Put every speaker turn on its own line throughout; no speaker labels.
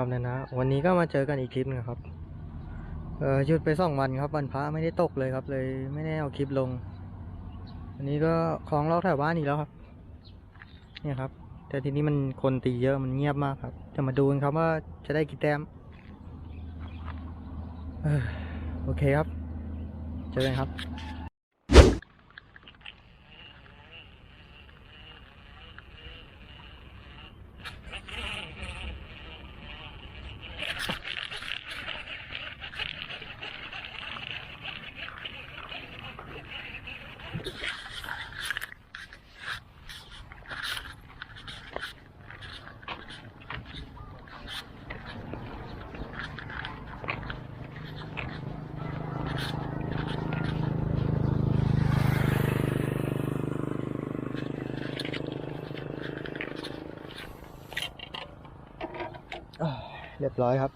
วัสดีครับนะนะ วันนี้ก็มาเจอกันอีกคลิปนึงครับ เออหยุดไปสองวันครับวันพระไม่ได้ตกเลยครับ เลยไม่ได้เอาคลิปลง อันนี้ก็คลองลอกแถวบ้านอีกแล้วครับ เนี่ยครับ แต่ทีนี้มันคนตีเยอะมันเงียบมากครับ จะมาดูกันครับว่าจะได้กี่แต้มโอเคครับ เจอกันครับ อ่า เรียบร้อยครับ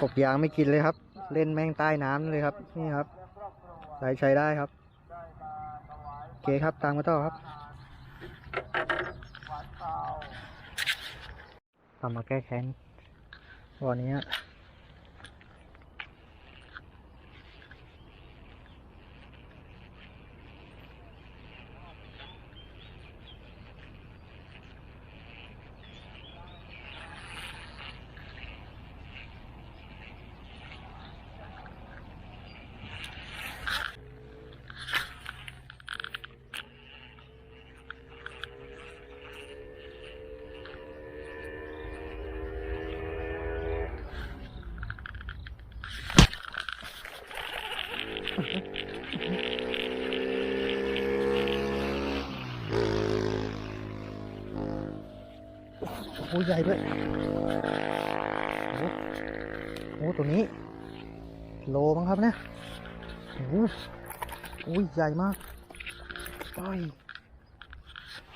กบยางไม่กินเลยครับ เล่นแม่งใต้น้ำเลยครับ นี่ครับใช้ใช้ได้ครับโอเคครับตามมาต่อครับทำมาแก้แค้นวันนี้ โอ้ยใหญ่ด้วยโอ้โหตัวนี้โลมั้งครับเนี่ยโอ้โหโอ้ยใหญ่มากไป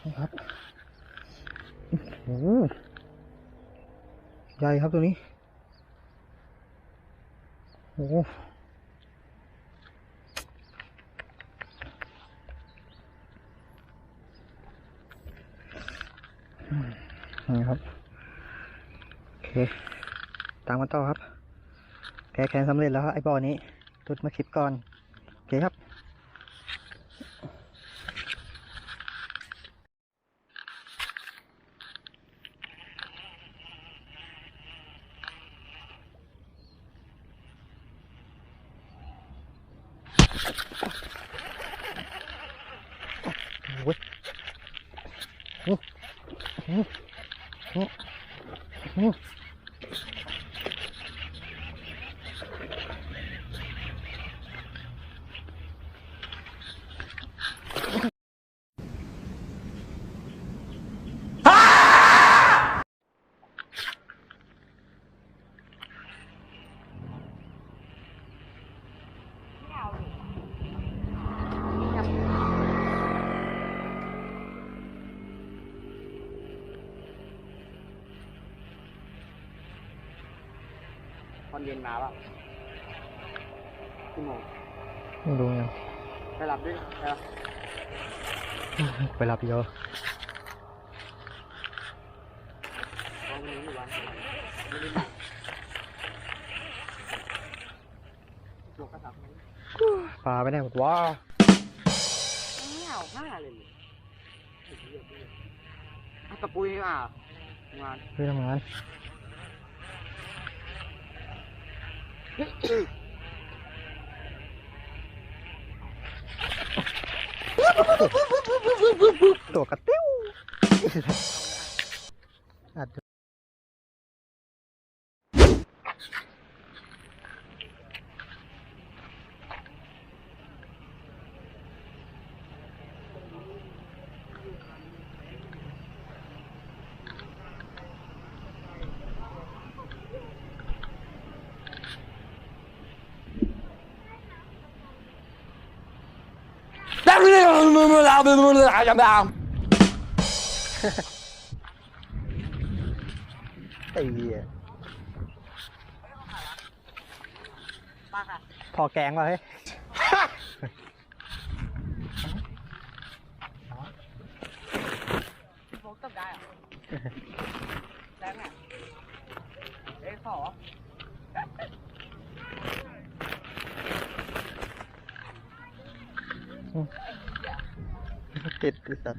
นี่ครับโอ้โหใหญ่ครับตัวนี้โอ้โห นี่ครับ โอเค ตามกันต่อครับ แก้แค้นสำเร็จแล้วครับไอ้บ่อนี้ตุดมาคลิปก่อน โอเคครับโอ้ยโอ้ โหโอ้
อนเย็นมาป่ะกี่โมง
ไม่รู้ยัง
ไปรับด้วยไปรับ
ไปรับเยอะ
ตอนนี้อยู่วันไม่ได้มาลงกระสับมัน
ปลาไปไหนหมดว้า
ไม่เอาห้าเลยเลยอะกระปุยอะงาน
เพื่อทำงาน ตัว ไอ้เหี้ยพอแกงวะเฮ้ย
โมกตบได้เหรองอะเอ้ขอ
ติดไอ้ สัต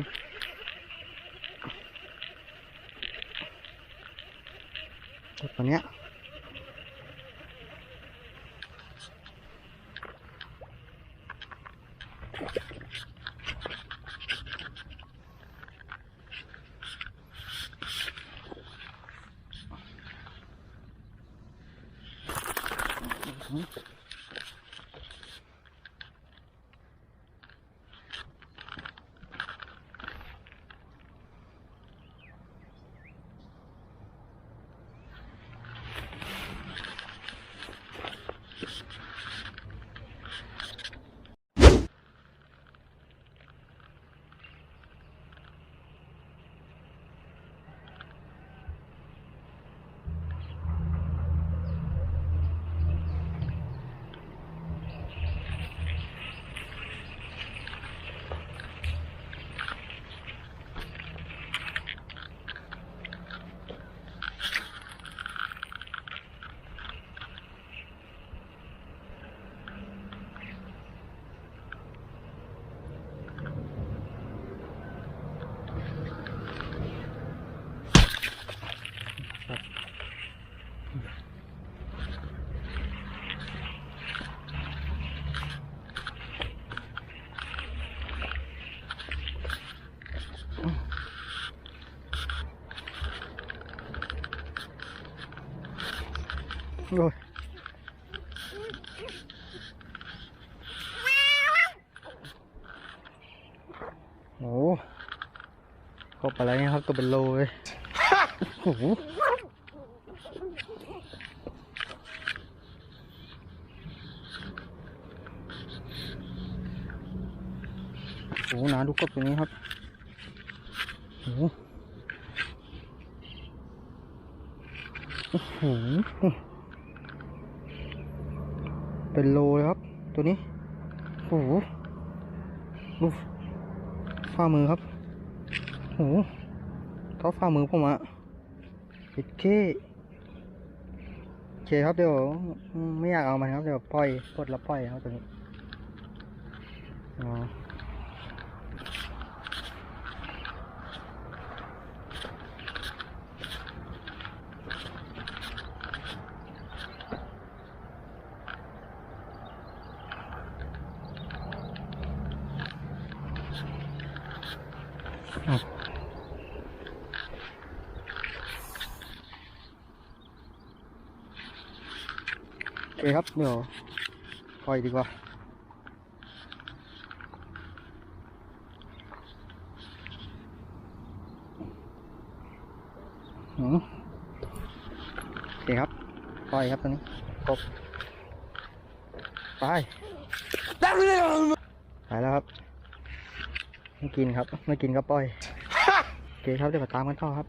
ว์ตัวเนี้ย โอ้ยโอ้กบอะไรเนี่ยครับตัวเป็นโลเลยโอ้โหโอ้โหนาดูกบตัวนี้ครับโอ้โห เป็นโลเลยครับ ตัวนี้ โอ้โหดูฝ่ามือครับ โอ้โหเท้าฝ่ามือผมอะโอเคโอเคครับเดี๋ยวไม่อยากเอามันครับเดี๋ยวปล่อยกดแล้วปล่อยครับตัวนี้ อ๋อโอ เคครับเดี๋ยวปล่อยดีกว่าอืมโอเคครับปล่อยครับตัวนี้กบไปไปแล้วครับ ไม่กินครับ ไม่กินก็ปล่อย โอเคครับเดี๋ยวมาตามกันต่อครับ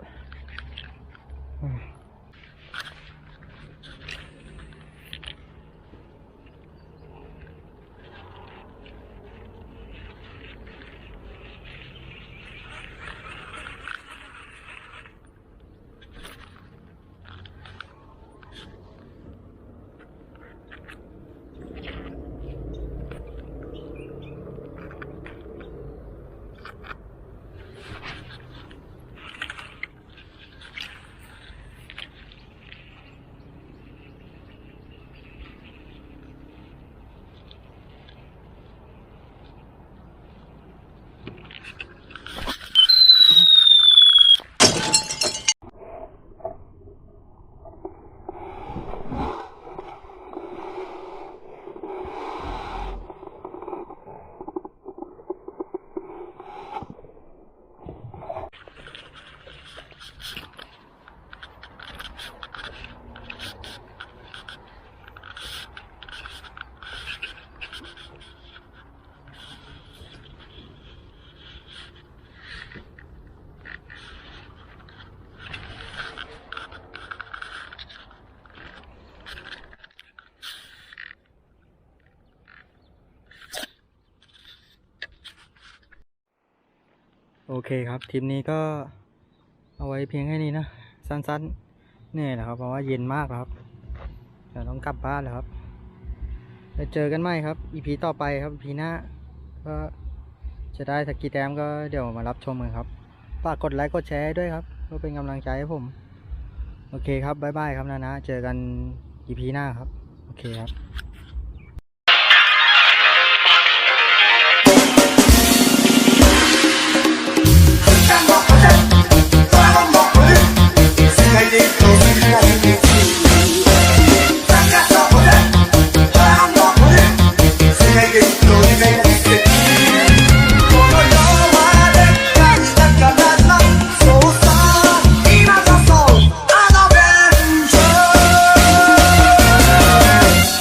เคครับทริปนี้ก็เอาไว้เพียงแค่นี้นะ สั้นๆเนี่ยแหละครับ เพราะว่าเย็นมากครับเดี๋ยวต้องกลับบ้านแล้วครับไปเจอกันใหม่ครับอีพีต่อไปครับอีพีหน้าก็จะได้สกกี่แต้มก็เดี๋ยวมารับชมกันครับฝากกดไลค์กดแชร์ด้วยครับเพื่อเป็นกำลังใจให้ผม โอเคครับบ๊ายบายครับนะนะ เจอกันอีพีหน้าครับ โอเคครับ